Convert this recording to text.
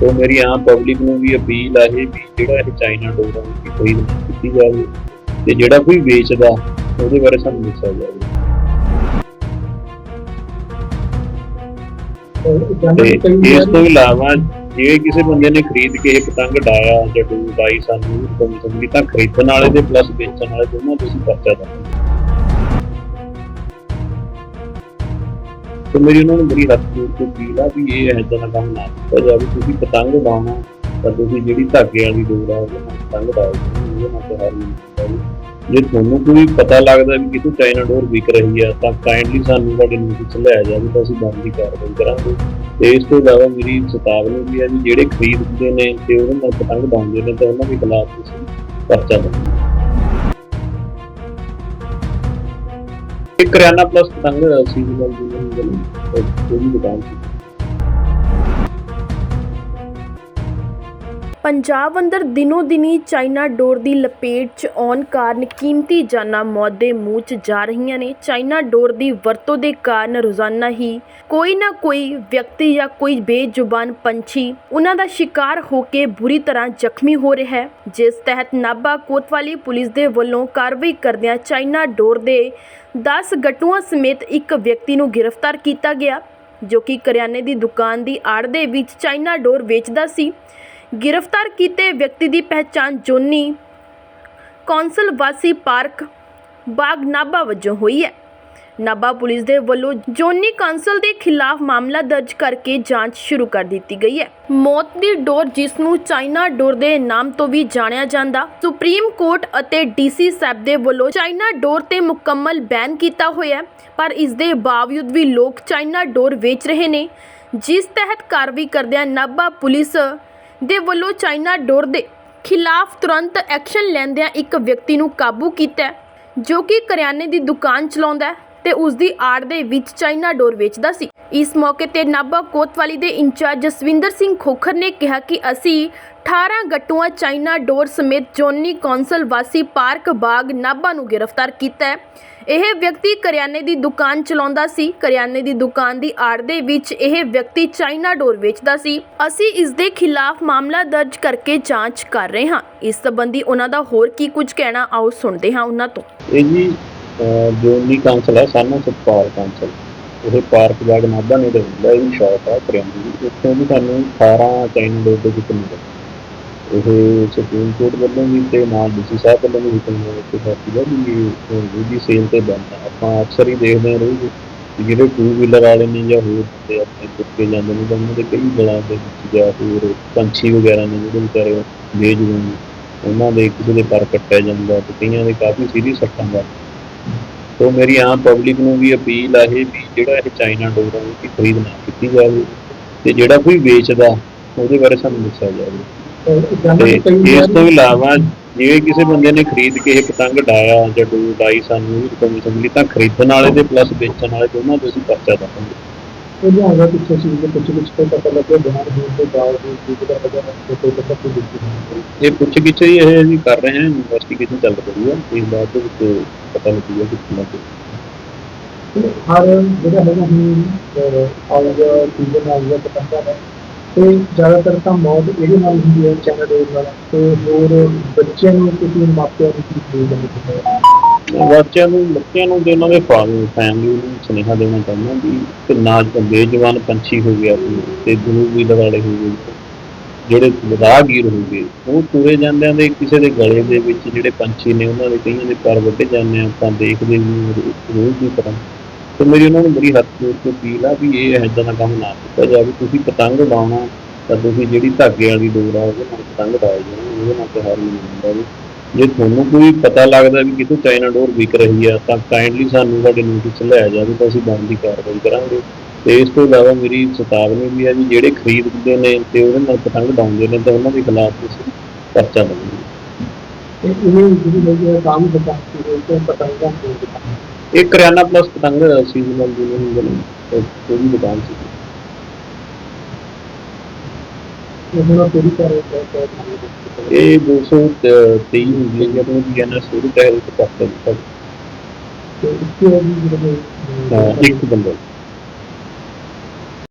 ਤੋਂ ਮੇਰੀ ਆਮ ਪਬਲਿਕ ਨੂੰ ਵੀ ਅਪੀਲ ਆ ਇਹ ਵੀ ਜਿਹੜਾ ਇਹ ਚਾਈਨਾ ਡੋਰ ਆ ਦੀ ਖਰੀਦ ਕੀਤੀ ਜਾਵੇ ਤੇ ਜਿਹੜਾ ਕੋਈ ਵੇਚਦਾ, ਉਹਦੇ ਬਾਰੇ ਸਾਨੂੰ ਦੱਸਿਆ ਜਾਵੇ। ਇਸ ਤੋਂ ਇਲਾਵਾ ਜੇ ਕਿਸੇ ਬੰਦੇ ਨੇ ਖਰੀਦ ਕੇ ਇਹ ਪਤੰਗ ਡਾਇਆ ਜਾਂ ਡੋਰ ਡਾਈ ਸਾਨੂੰ ਕਮੀ ਸੰਗੀ ਤਾਂ ਖਰੀਦਣ ਵਾਲੇ ਦੇ ਪਲੱਸ ਵੇਚਣ ਵਾਲੇ ਦੋਨਾਂ ਤੋਂ ਪਰਚਾ ਦਾਂਗੇ ਤੇ ਮੇਰੀ ਉਹਨਾਂ ਨੂੰ ਬੜੀ ਹੱਥ ਜੋੜ ਕੇ ਆ ਵੀ ਇਹ ਇਦਾਂ ਦਾ ਕੰਮ ਨਾ ਕੀਤਾ ਜਾਵੇ। ਤੁਸੀਂ ਪਤੰਗ ਉਡਾਉਣਾ, ਤਾਂ ਤੁਸੀਂ ਜਿਹੜੀ ਧਾਗੇ ਵਾਲੀ ਡੋਰ ਆ ਉਹਦੇ ਪਤੰਗ ਉਡਾਓ ਉਹਦੇ ਨਾਲ ਤਿਉਹਾਰ ਮਨਾਓ ਜੇ ਤੁਹਾਨੂੰ ਕੋਈ ਪਤਾ ਲੱਗਦਾ ਵੀ ਕਿਤੋਂ ਚਾਈਨਾ ਡੋਰ ਵਿਕ ਰਹੀ ਆ, ਤਾਂ ਕਾਈਂਡਲੀ ਸਾਨੂੰ ਤੁਹਾਡੇ ਨੋਟਿਸ ਲਿਆ ਜਾਵੇ ਤਾਂ ਅਸੀਂ ਬੰਦ ਦੀ ਕਾਰਵਾਈ ਕਰਾਂਗੇ। ਤੇ ਇਸ ਤੋਂ ਇਲਾਵਾ ਮੇਰੀ ਚੇਤਾਵਨੀ ਵੀ ਆ ਵੀ ਜਿਹੜੇ ਖਰੀਦਦੇ ਨੇ ਤੇ ਉਹਨਾਂ ਨਾਲ ਪਤੰਗ ਉਡਾਉਂਦੇ ਨੇ, ਤਾਂ ਉਹਨਾਂ ਦੇ ਖਿਲਾਫ ਤੁਸੀਂ ਪਰਚਾ ਦਵਾਂਗੇ ਇੱਕ ਕਰਿਆਨਾ ਪਲੱਸ ਪਤੰਗ ਸੀਜ਼ਨਲ ਦੀ ਗੱਲ ਉਹਦੀ ਦੁਕਾਨ ਸੀ ਪੰਜਾਬ ਅੰਦਰ ਦਿਨੋ ਦਿਨੀ ਚਾਈਨਾ ਡੋਰ ਦੀ ਲਪੇਟ 'ਚ ਆਉਣ ਕਾਰਨ ਕੀਮਤੀ ਜਾਨਾਂ ਮੌਤ ਦੇ ਮੂੰਹ 'ਚ ਜਾ ਰਹੀਆਂ ਨੇ। ਚਾਈਨਾ ਡੋਰ ਦੀ ਵਰਤੋਂ ਦੇ ਕਾਰਨ ਰੋਜ਼ਾਨਾ ਹੀ ਕੋਈ ਨਾ ਕੋਈ ਵਿਅਕਤੀ ਜਾਂ ਕੋਈ ਬੇਜ਼ੁਬਾਨ ਪੰਛੀ ਉਹਨਾਂ ਦਾ ਸ਼ਿਕਾਰ ਹੋ ਕੇ ਬੁਰੀ ਤਰ੍ਹਾਂ ਜ਼ਖਮੀ ਹੋ ਰਿਹਾ ਹੈ। ਜਿਸ ਤਹਿਤ ਨਾਭਾ ਕੋਤਵਾਲੀ ਪੁਲਿਸ ਦੇ ਵੱਲੋਂ ਕਾਰਵਾਈ ਕਰਦਿਆਂ ਚਾਈਨਾ ਡੋਰ ਦੇ 10 ਗੱਟੂਆਂ ਸਮੇਤ ਇੱਕ ਵਿਅਕਤੀ ਨੂੰ ਗ੍ਰਿਫਤਾਰ ਕੀਤਾ ਗਿਆ, ਜੋ ਕਿ ਕਰਿਆਨੇ ਦੀ ਦੁਕਾਨ ਦੀ ਆੜ ਦੇ ਵਿੱਚ ਚਾਈਨਾ ਡੋਰ ਵੇਚਦਾ ਸੀ। ਗ੍ਰਿਫਤਾਰ ਕੀਤੇ ਵਿਅਕਤੀ ਦੀ ਪਹਿਚਾਣ ਜੋਨੀ ਕੌਂਸਲ ਵਾਸੀ ਪਾਰਕ ਬਾਗ ਨਾਭਾ ਵਜੋਂ ਹੋਈ ਹੈ। ਨਾਭਾ ਪੁਲਿਸ ਦੇ ਵੱਲੋਂ ਜੋਨੀ ਕੌਂਸਲ ਦੇ ਖਿਲਾਫ ਮਾਮਲਾ ਦਰਜ ਕਰਕੇ ਜਾਂਚ ਸ਼ੁਰੂ ਕਰ ਦਿੱਤੀ ਗਈ ਹੈ। ਮੌਤ ਦੀ ਡੋਰ ਜਿਸ ਨੂੰ ਚਾਈਨਾ ਡੋਰ ਦੇ ਨਾਮ ਤੋਂ ਵੀ ਜਾਣਿਆ ਜਾਂਦਾ, ਸੁਪਰੀਮ ਕੋਰਟ ਅਤੇ ਡੀਸੀ ਸਾਹਿਬ ਦੇ ਵੱਲੋਂ ਚਾਈਨਾ ਡੋਰ ਤੇ ਮੁਕੰਮਲ ਬੈਨ ਕੀਤਾ ਹੋਇਆ ਪਰ ਇਸ ਦੇ ਬਾਵਜੂਦ ਵੀ ਲੋਕ ਚਾਈਨਾ ਡੋਰ ਵੇਚ ਰਹੇ ਨੇ। ਜਿਸ ਤਹਿਤ ਕਾਰਵਾਈ ਕਰਦਿਆਂ ਨਾਭਾ ਪੁਲਿਸ ਦੇ ਵੱਲੋਂ ਚਾਈਨਾ ਡੋਰ ਦੇ ਖਿਲਾਫ ਤੁਰੰਤ ਐਕਸ਼ਨ ਲੈਂਦਿਆਂ ਇੱਕ ਵਿਅਕਤੀ ਨੂੰ ਕਾਬੂ ਕੀਤਾ ਹੈ, ਜੋ ਕਿ ਕਰਿਆਨੇ ਦੀ ਦੁਕਾਨ ਚਲਾਉਂਦਾ ਹੈ। ਤੇ ਉਸ ਦੀ ਆੜ ਦੇ ਵਿੱਚ ਚਾਈਨਾ ਡੋਰ ਵੇਚਦਾ ਸੀ। ਇਸ ਮੌਕੇ ਤੇ ਨਾਭਾ ਕੋਤਵਾਲੀ ਦੇ ਇੰਚਾਰਜ ਜਸਵਿੰਦਰ ਸਿੰਘ ਖੋਖਰ ਨੇ ਕਿਹਾ ਕਿ ਅਸੀਂ 18 ਗੱਟੂਆਂ ਚਾਈਨਾ ਡੋਰ ਸਮੇਤ ਜੋਨੀ ਕੌਂਸਲ ਵਾਸੀ ਪਾਰਕ ਬਾਗ ਨਾਭਾ ਨੂੰ ਗ੍ਰਿਫਤਾਰ ਕੀਤਾ ਹੈ। ਇਹ ਵਿਅਕਤੀ ਕਰਿਆਨੇ ਦੀ ਦੁਕਾਨ ਚਲਾਉਂਦਾ ਸੀ। ਕਰਿਆਨੇ ਦੀ ਦੁਕਾਨ ਦੀ ਆੜ ਦੇ ਵਿੱਚ ਇਹ ਵਿਅਕਤੀ ਚਾਈਨਾ ਡੋਰ ਵੇਚਦਾ ਸੀ। ਅਸੀਂ ਇਸ ਦੇ ਖਿਲਾਫ ਮਾਮਲਾ ਦਰਜ ਕਰਕੇ ਜਾਂਚ ਕਰ ਰਹੇ ਹਾਂ। ਇਸ ਸੰਬੰਧੀ ਉਹਨਾਂ ਦਾ ਹੋਰ ਕੀ ਕੁਝ ਕਹਿਣਾ, ਆਓ ਸੁਣਦੇ ਹਾਂ ਉਹਨਾਂ ਤੋਂ। ਇਹ ਜੀ ਜੋਨੀ ਕਾਉਂਸਲ ਹੈ, ਸਾਨੂੰ ਸਤਪਾਲ ਕਾਉਂਸਲ ਇਹ ਪਾਰਕ ਬਾਗ ਨਾਭਾ ਨੇ ਦੇ ਹੁੰਦਾ, ਇਹ ਸ਼ਾਪ ਆ ਕਰਿਆਨੇ ਦੀ। ਉੱਥੋਂ ਵੀ ਸਾਨੂੰ 18 ਚਾਈਨਾ ਡੋਰ ਦੇ ਵਿੱਚ ਮਿਲੇ ਇਹ ਸੁਪਰੀਮ ਕੋਰਟ ਵੱਲੋਂ ਵੀ ਤੇ ਨਾਲ ਡੀਸੀ ਸਾਹਿਬ ਵੱਲੋਂ ਵੀ ਹੁਕਮ ਹੋਇਆ ਕਿ ਸਾਡੀ ਵੀ ਇਹ ਸੇਲ ਤੇ ਬੰਦ ਆ ਆਪਾਂ ਅਕਸਰ ਹੀ ਦੇਖਦੇ ਹਾਂ ਰੋਜ਼ ਜਿਹੜੇ ਟੂ ਵੀਲਰ ਵਾਲੇ ਨੇ ਜਾਂ ਹੋਰ ਤੇ ਆਪਣੇ ਕੁੱਤੇ ਜਾਂਦੇ ਨੇ ਤਾਂ ਉਹਨਾਂ ਦੇ ਕਈ ਗਲਾਂ ਦੇ ਵਿੱਚ ਜਾਂ ਹੋਰ ਪੰਛੀ ਵਗੈਰਾ ਨੇ ਜਿਹੜੇ ਵਿਚਾਰੇ ਬੇਜੂਨ ਉਹਨਾਂ ਦੇ ਕਿਸੇ ਦੇ ਪਰ ਕੱਟਿਆ ਜਾਂਦਾ ਤੇ ਕਈਆਂ ਦੇ ਕਾਫੀ ਸੀਰੀਅਸ ਸੱਟਾਂ ਦਾ ਤੋਂ ਮੇਰੀ ਆਮ ਪਬਲਿਕ ਨੂੰ ਵੀ ਅਪੀਲ ਆ ਇਹ ਵੀ ਜਿਹੜਾ ਇਹ ਚਾਈਨਾ ਡੋਰ ਆ ਉਹਦੀ ਖਰੀਦ ਨਾ ਕੀਤੀ ਜਾਵੇ ਤੇ ਜਿਹੜਾ ਕੋਈ ਵੇਚਦਾ, ਉਹਦੇ ਬਾਰੇ ਸਾਨੂੰ ਦੱਸਿਆ ਜਾਵੇ। ਤੇ ਇਸ ਤੋਂ ਇਲਾਵਾ ਜੇ ਕਿਸੇ ਬੰਦੇ ਨੇ ਖਰੀਦ ਕੇ ਇਹ ਪਤੰਗ ਡਾਇਆ ਜਾਂ ਡੋਰ ਡਾਈ ਸਾਨੂੰ ਵੀ ਕਮੀ ਸੰਗੀ ਤਾਂ ਖਰੀਦਣ ਵਾਲੇ ਦੇ ਪਲੱਸ ਵੇਚਣ ਵਾਲੇ ਦੋਨਾਂ ਤੋਂ ਅਸੀਂ ਪਰਚਾ ਦਾਂਗੇ ਉਹਨੂੰ ਆਗਾ ਪਿੱਛੇ ਸੀ ਕਿ ਕੁਝ ਕੁਝ ਤੋਂ ਪਤਾ ਲੱਗਿਆ ਬਿਹਾਰ ਹੋਣ ਦੇ ਬਾਵਜੂਦ ਵੀ ਜਿਹੜਾ ਵਜ੍ਹਾ ਨਾਲ ਕੋਈ ਪਤਾ ਨਹੀਂ ਦਿੱਤੀ ਇਹ ਪੁੱਛ ਗਿੱਛ ਹੀ ਇਹ ਅਸੀਂ ਕਰ ਰਹੇ ਹਾਂ ਇਨਵੈਸਟੀਗੇਸ਼ਨ ਚੱਲ ਰਹੀ ਹੈ ਇਸ ਬਾਅਦ ਦੇ ਵਿੱਚ ਪਤਾ ਲੱਗੂਗਾ ਕਿ ਕਿੰਨਾ ਕੁ ਤੇ ਹਰ ਜਿਹੜਾ ਹੈਗਾ ਹੁਣ ਆਉਗਾ ਸੀਜ਼ਨ ਆਉਗਾ ਪਤੰਗਾ ਦਾ ਤੇ ਜ਼ਿਆਦਾਤਰ ਤਾਂ ਮੌਤ ਇਹਦੇ ਨਾਲ ਹੁੰਦੀ ਹੈ ਚੈਨਲ ਡੋਰ ਨਾਲ ਤੇ ਹੋਰ ਬੱਚਿਆਂ ਨੂੰ ਕਿਸੇ ਮਾਪਿਆਂ ਨੂੰ ਕੀ ਦੇ ਜਾਂਦੇ ਬੱਚਿਆਂ ਨੂੰ ਬੱਚਿਆਂ ਨੂੰ ਤੇ ਉਹਨਾਂ ਦੇ ਫੈਮਿਲੀ ਨੂੰ ਸੁਨੇਹਾ ਦੇਣਾ ਚਾਹੁੰਦਾ ਵੀ ਕਿ ਨਾ ਬੇਜਵਾਨ ਪੰਛੀ ਹੋ ਗਿਆ ਤੇ ਦੂਰ ਵੀ ਵਾਲੇ ਹੋ ਗਏ। ਜਿਹੜੇ ਰਾਹਗੀਰ ਹੋ ਗਏ, ਉਹ ਤੁਰੇ ਜਾਂਦਿਆਂ ਦੇ ਕਿਸੇ ਦੇ ਗਲੇ ਦੇ ਵਿੱਚ ਜਿਹੜੇ ਪੰਛੀ ਨੇ, ਉਹਨਾਂ ਦੇ ਕਈਆਂ ਦੇ ਪਰ ਵੱਢੇ ਜਾਂਦੇ ਆਪਾਂ ਦੇਖਦੇ ਵੀ ਰੋਜ਼ ਦੀ ਤਰ੍ਹਾਂ। ਤੇ ਮੇਰੀ ਉਹਨਾਂ ਨੂੰ ਬੜੀ ਹੱਥ ਜੋੜ ਕੇ ਅਪੀਲ ਆ ਵੀ ਇਹ ਇਦਾਂ ਦਾ ਕੰਮ ਨਾ ਕੀਤਾ ਜਾਵੇ। ਤੁਸੀਂ ਪਤੰਗ ਉਡਾਉਣਾ ਤਾਂ ਤੁਸੀਂ ਜਿਹੜੀ ਧਾਗੇ ਵਾਲੀ ਡੋਰ ਆ, ਉਹਦੇ ਨਾਲ ਪਤੰਗ ਉਡਾਏ ਜਾਣ, ਉਹਦੇ ਨਾਲ ਤਿਉਹਾਰ ਮਨਾਉਂਦਾ ਜੀ ਜੇ ਤੁਹਾਨੂੰ ਕੋਈ ਪਤਾ ਲੱਗਦਾ ਵੀ ਕਿਤੋਂ ਚਾਈਨਾ ਡੋਰ ਵਿਕ ਰਹੀ ਆ ਤਾਂ ਕਾਈਂਡਲੀ ਸਾਨੂੰ ਤੁਹਾਡੇ ਨੋਟਿਸ ਲਿਆ ਜਾਵੇ ਤਾਂ ਅਸੀਂ ਬਣਦੀ ਕਾਰਵਾਈ ਕਰਾਂਗੇ। ਤੇ ਇਸ ਤੋਂ ਇਲਾਵਾ ਮੇਰੀ ਚੇਤਾਵਨੀ ਵੀ ਹੈ ਵੀ ਜਿਹੜੇ ਖਰੀਦਦੇ ਨੇ ਤੇ ਉਹਦੇ ਨਾਲ ਪਤੰਗ ਉਡਾਉਂਦੇ ਨੇ ਤਾਂ ਉਹਨਾਂ ਦੇ ਖਿਲਾਫ ਤੁਸੀਂ ਪਰਚਾ ਤੇ ਇਹ ਜਿਹੜੀ ਹੈਗੀ ਹੈ ਕੰਮ ਕੇ ਤੇ ਪਤੰਗਾ ਦੇ ਇਹ ਕਰਿਆਨਾ ਪਲੱਸ ਪਤੰਗ ਸੀਜ਼ਨਲ ਦੀ ਨਹੀਂ ਗੱਲ ਉਹਦੀ ਦੁਕਾਨ ਸੀ। ਇਹ ਹੁਣ ਪੂਰੀ ਤਰ੍ਹਾਂ ਤੋਂ ਇਹ 223 ਹੁੰਦੀ ਹੈ ਜਦੋਂ ਬੀਐਨਐਸ ਸ਼ੁਰੂ ਤਹਿ ਤੇ ਕਰਤਾ ਦਿੱਤਾ ਵੀ ਇੱਕ ਬੰਦਾ।